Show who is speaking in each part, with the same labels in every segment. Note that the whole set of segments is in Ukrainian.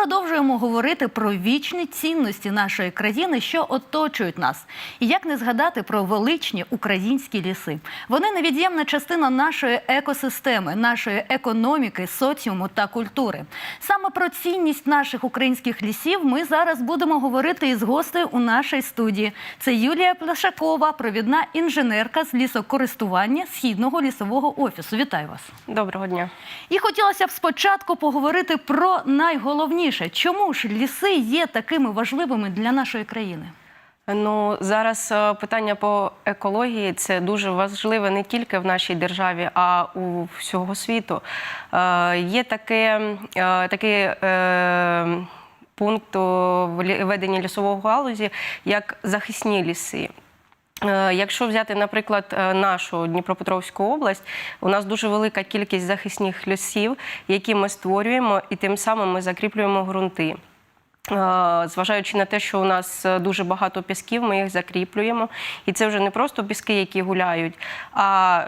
Speaker 1: продовжуємо говорити про вічні цінності нашої країни, що оточують нас, і як не згадати про величні українські ліси. Вони невід'ємна частина нашої екосистеми, нашої економіки, соціуму та культури. Саме про цінність наших українських лісів ми зараз будемо говорити із гостею у нашій студії. Це Юлія Плешакова, провідна інженерка з лісокористування східного лісового офісу. Вітаю вас.
Speaker 2: Доброго дня.
Speaker 1: І хотілося б спочатку поговорити про найголовніше, чому ж ліси є такими важливими для нашої країни.
Speaker 2: Ну зараз е, питання по екології це дуже важливе не тільки в нашій державі, а у всього світу. Е, Є таке, е, такий е, пункт у веденні лісового галузі, як захисні ліси. Е, Якщо взяти, наприклад, е, нашу Дніпропетровську область, у нас дуже велика кількість захисних лісів, які ми створюємо, і тим самим ми закріплюємо ґрунти. Е, Зважаючи на те, що у нас дуже багато пісків, ми їх закріплюємо. І це вже не просто піски, які гуляють, а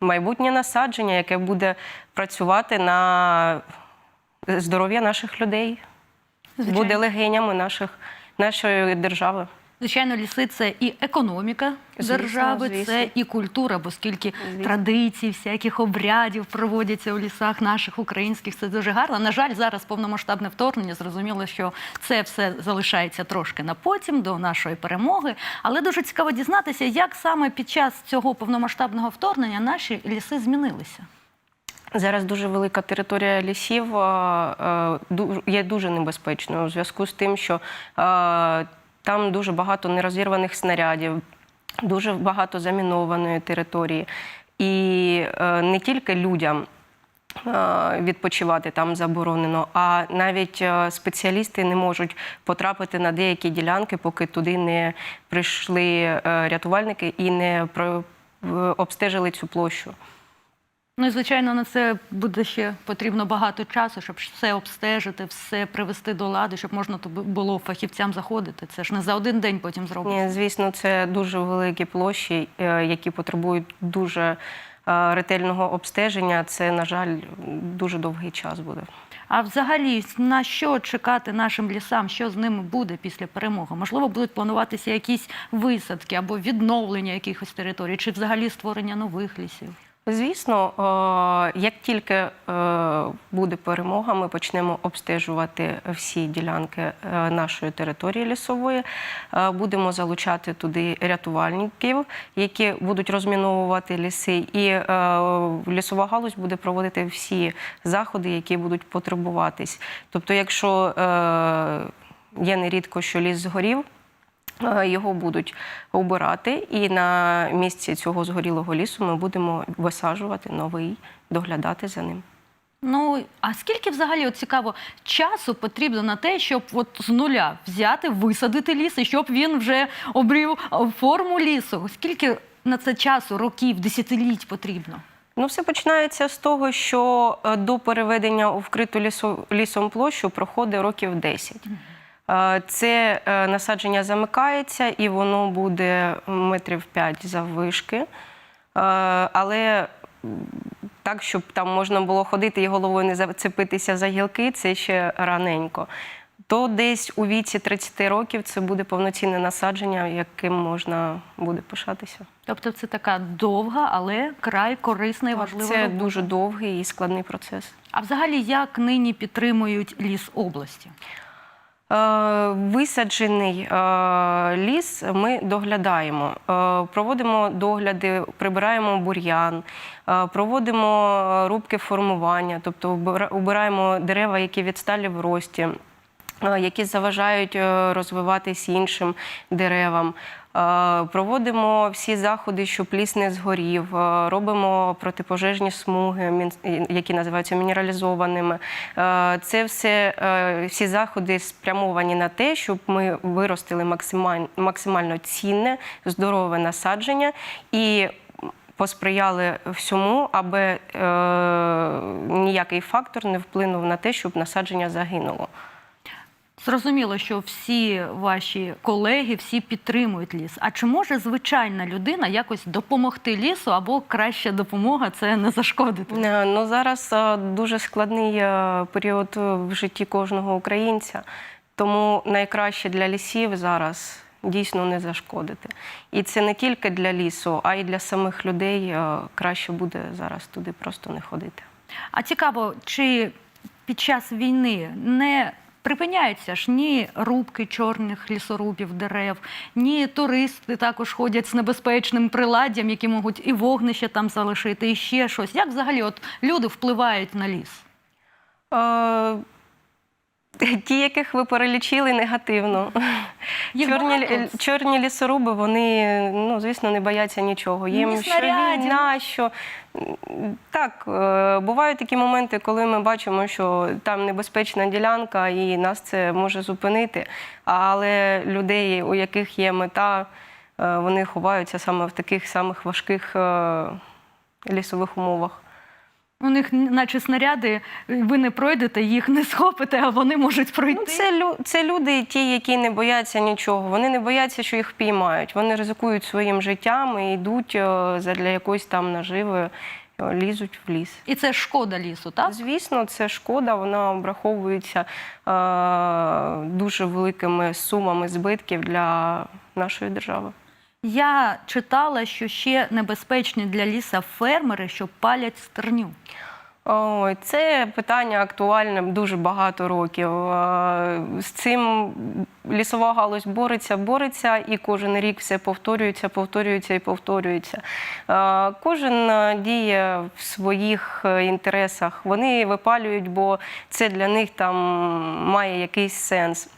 Speaker 2: майбутнє насадження, яке буде працювати на здоров'я наших людей,
Speaker 1: Звичайно.
Speaker 2: буде легенями наших, нашої держави.
Speaker 1: Звичайно, ліси це і економіка
Speaker 2: Звісно,
Speaker 1: держави,
Speaker 2: звісно.
Speaker 1: це і культура, бо скільки
Speaker 2: Звісно.
Speaker 1: традицій, всяких обрядів проводяться у лісах наших українських. Це дуже гарно. На жаль, зараз повномасштабне вторгнення. Зрозуміло, що це все залишається трошки на потім до нашої перемоги. Але дуже цікаво дізнатися, як саме під час цього повномасштабного вторгнення наші ліси змінилися.
Speaker 2: Зараз дуже велика територія лісів е, е, є дуже небезпечною у зв'язку з тим, що е, там дуже багато нерозірваних снарядів, дуже багато замінованої території. І е, не тільки людям. е, Відпочивати там заборонено, а навіть е, спеціалісти не можуть потрапити на деякі ділянки, поки туди не прийшли рятувальники і не обстежили цю площу.
Speaker 1: Ну і звичайно, на це буде ще потрібно багато часу, щоб все обстежити, все привести до ладу, щоб можна було фахівцям заходити. Це ж не за один день потім зробити.
Speaker 2: Ні, звісно, це дуже великі площі, е, які потребують дуже е, ретельного обстеження. Це, на жаль, дуже довгий час буде.
Speaker 1: А взагалі на що чекати нашим лісам? Що з ними буде після перемоги? Можливо, будуть плануватися якісь висадки або відновлення якихось територій, чи взагалі створення нових лісів?
Speaker 2: Звісно, е, як тільки е, буде перемога, ми почнемо обстежувати всі ділянки е, нашої території лісової. Будемо залучати туди рятувальників, які будуть розміновувати ліси, і лісова галузь буде проводити всі заходи, які будуть потребуватись. Тобто, якщо є нерідко, що ліс згорів. Е, Його будуть обирати, і на місці цього згорілого лісу ми будемо висаджувати новий, доглядати за ним.
Speaker 1: Ну а скільки взагалі от цікаво часу потрібно на те, щоб от з нуля взяти, висадити ліс, і щоб він вже обрів форму лісу? Скільки на це часу, років, десятиліть потрібно?
Speaker 2: Ну, все починається з того, що е, до переведення у вкриту лісо- лісом площу проходить років 10. Е, Це е, насадження замикається і воно буде метрів 5 заввишки. Е, Але так, щоб там можна було ходити і головою не зацепитися за гілки, це ще раненько. То десь у віці 30 років це буде повноцінне насадження, яким можна буде пишатися.
Speaker 1: Тобто це така довга, але край корисна і важлива.
Speaker 2: Це
Speaker 1: робота.
Speaker 2: дуже довгий і складний процес.
Speaker 1: А взагалі, як нині підтримують ліс області?
Speaker 2: Е, Висаджений е, ліс ми доглядаємо, Е, проводимо догляди, прибираємо бур'ян, проводимо рубки формування, тобто убира- убираємо дерева, які відсталі в рості, які заважають розвиватись іншим деревам. Е, Проводимо всі заходи, щоб ліс не згорів, е, робимо протипожежні смуги, які називаються мінералізованими. Е, Це все, всі заходи спрямовані на те, щоб ми виростили максимально цінне, здорове насадження і посприяли всьому, аби е, ніякий фактор не вплинув на те, щоб насадження загинуло.
Speaker 1: Зрозуміло, що всі ваші колеги всі підтримують ліс. А чи може звичайна людина якось допомогти лісу або краща допомога це не зашкодити?
Speaker 2: Е, Ну зараз е, дуже складний е, період в житті кожного українця, тому найкраще для лісів зараз дійсно не зашкодити. І це не тільки для лісу, а й для самих людей краще буде зараз туди просто не ходити.
Speaker 1: А цікаво, чи під час війни не припиняються ж ні рубки чорних лісорубів дерев, ні туристи також ходять з небезпечним приладдям, які можуть і вогнище там залишити, і ще щось. Як взагалі от люди впливають на ліс?
Speaker 2: Е, Ті, яких ви перелічили, негативно.
Speaker 1: Їх
Speaker 2: Чорні,
Speaker 1: багато?
Speaker 2: чорні лісоруби, вони, ну, звісно, не бояться нічого. Їм
Speaker 1: Ні
Speaker 2: що війна, що так, е, бувають такі моменти, коли ми бачимо, що там небезпечна ділянка і нас це може зупинити. Але людей, у яких є мета, е, вони ховаються саме в таких самих важких е, лісових умовах.
Speaker 1: У них наче снаряди, ви не пройдете, їх не схопите, а вони можуть пройти.
Speaker 2: Ну, це, лю- це люди, ті, які не бояться нічого. Вони не бояться, що їх піймають. Вони ризикують своїм життям і йдуть е, задля якоїсь там наживи, е, лізуть в ліс.
Speaker 1: І це шкода лісу, так?
Speaker 2: Звісно, це шкода, вона обраховується е, дуже великими сумами збитків для нашої держави.
Speaker 1: Я читала, що ще небезпечні для ліса фермери, що палять стерню.
Speaker 2: Ой, це питання актуальне дуже багато років. Е, З цим лісова галузь бореться, бореться, і кожен рік все повторюється, повторюється і повторюється. Е, Кожен е, діє в своїх інтересах. Вони випалюють, бо це для них там має якийсь сенс.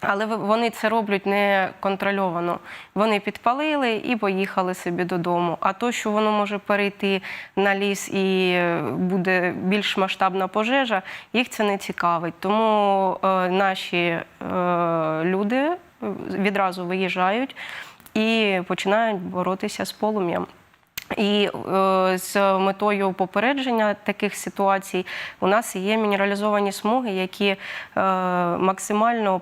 Speaker 2: Але вони це роблять не контрольовано. Вони підпалили і поїхали собі додому. А то, що воно може перейти на ліс і е, буде більш масштабна пожежа, їх це не цікавить. Тому е, наші е, люди е, відразу виїжджають і починають боротися з полум'ям. І е, з метою попередження таких ситуацій у нас є мінералізовані смуги, які е, максимально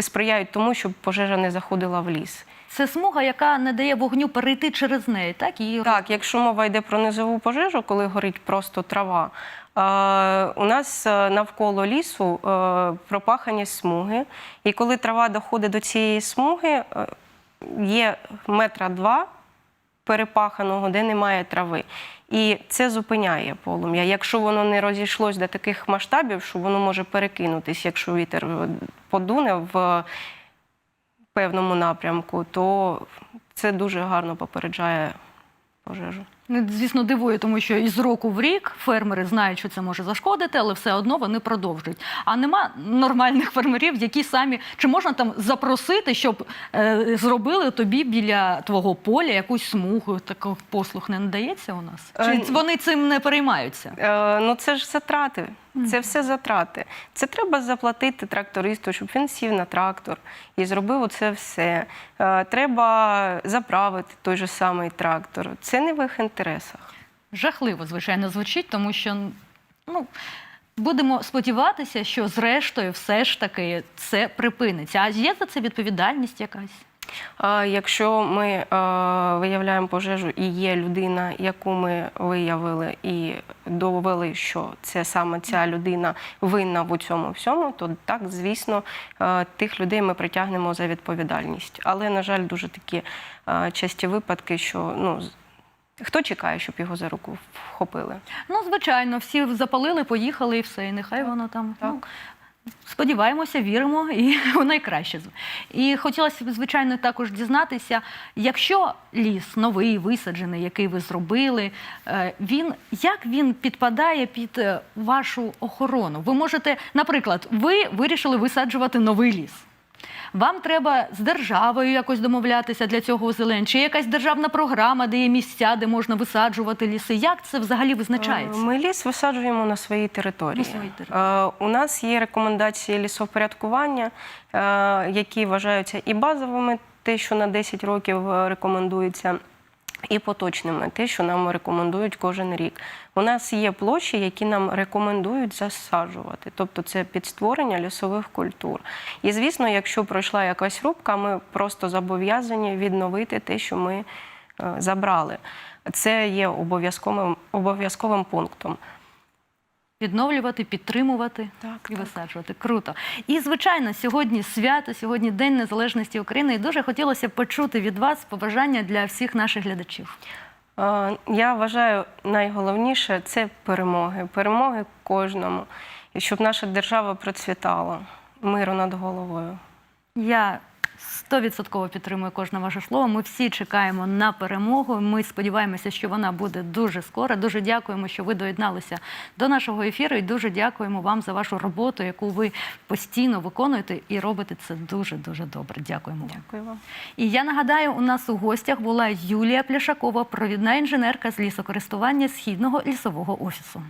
Speaker 2: сприяють тому, щоб пожежа не заходила в ліс.
Speaker 1: Це смуга, яка не дає вогню перейти через неї, так? І
Speaker 2: Так, якщо мова йде про низову пожежу, коли горить просто трава, е, у нас е, навколо лісу е, пропахані смуги. І коли трава доходить до цієї смуги, є метра два перепаханого, де немає трави. І це зупиняє полум'я. Якщо воно не розійшлось до таких масштабів, що воно може перекинутись, якщо вітер е, подуне в певному напрямку, то це дуже гарно попереджає пожежу.
Speaker 1: Звісно, дивує, тому що із року в рік фермери знають, що це може зашкодити, але все одно вони продовжують. А нема нормальних фермерів, які самі чи можна там запросити, щоб е, зробили тобі біля твого поля якусь смугу? Таких послуг не надається у нас? Чи
Speaker 2: Е,
Speaker 1: вони цим не переймаються?
Speaker 2: Е, ну це ж затрати. Це все затрати. Це треба заплатити трактористу, щоб він сів на трактор і зробив оце все. Е, треба заправити той же самий трактор. Це не в їх інтересах.
Speaker 1: Жахливо, звичайно, звучить, тому що ну. Будемо сподіватися, що зрештою все ж таки це припиниться. А є за це відповідальність якась?
Speaker 2: Якщо ми е, виявляємо пожежу і є людина, яку ми виявили і довели, що це саме ця людина винна в цьому всьому, то так, звісно, е, тих людей ми притягнемо за відповідальність. Але, на жаль, дуже такі е, часті випадки, що ну, хто чекає, щоб його за руку вхопили?
Speaker 1: Ну, звичайно, всі запалили, поїхали і все. І нехай воно там.
Speaker 2: Так.
Speaker 1: Ну, сподіваємося, віримо і у найкраще. І хотілося б, звичайно, також дізнатися, якщо ліс новий, висаджений, який ви зробили, е, він як він підпадає під е, вашу охорону? Ви можете, наприклад, ви вирішили висаджувати новий ліс. Вам треба з державою якось домовлятися для цього озелень? Чи якась державна програма, де є місця, де можна висаджувати ліси? Як це взагалі визначається?
Speaker 2: Ми ліс висаджуємо на своїй території.
Speaker 1: На своїй території.
Speaker 2: Е, У нас є рекомендації лісовпорядкування, е, які вважаються і базовими, те, що на 10 років е, рекомендується. і поточними, те, що нам рекомендують кожен рік. У нас є площі, які нам рекомендують засаджувати, тобто це під створення лісових культур. І звісно, якщо пройшла якась рубка, ми просто зобов'язані відновити те, що ми е, забрали. Це є обов'язковим обов'язковим пунктом.
Speaker 1: Відновлювати, підтримувати
Speaker 2: Так,
Speaker 1: і
Speaker 2: так.
Speaker 1: висаджувати. Круто. І звичайно, сьогодні свято, сьогодні День Незалежності України. І дуже хотілося почути від вас побажання для всіх наших глядачів.
Speaker 2: Е, Я вважаю, найголовніше це перемоги. Перемоги кожному. І щоб наша держава процвітала миру над головою.
Speaker 1: Я стовідсотково підтримую кожне ваше слово. Ми всі чекаємо на перемогу. Ми сподіваємося, що вона буде дуже скоро. Дуже дякуємо, що ви доєдналися до нашого ефіру, і дуже дякуємо вам за вашу роботу, яку ви постійно виконуєте і робите це дуже дуже добре. Дякуємо вам.
Speaker 2: Дякую вам.
Speaker 1: І я нагадаю, у нас у гостях була Юлія Пляшакова, провідна інженерка з лісокористування східного лісового офісу.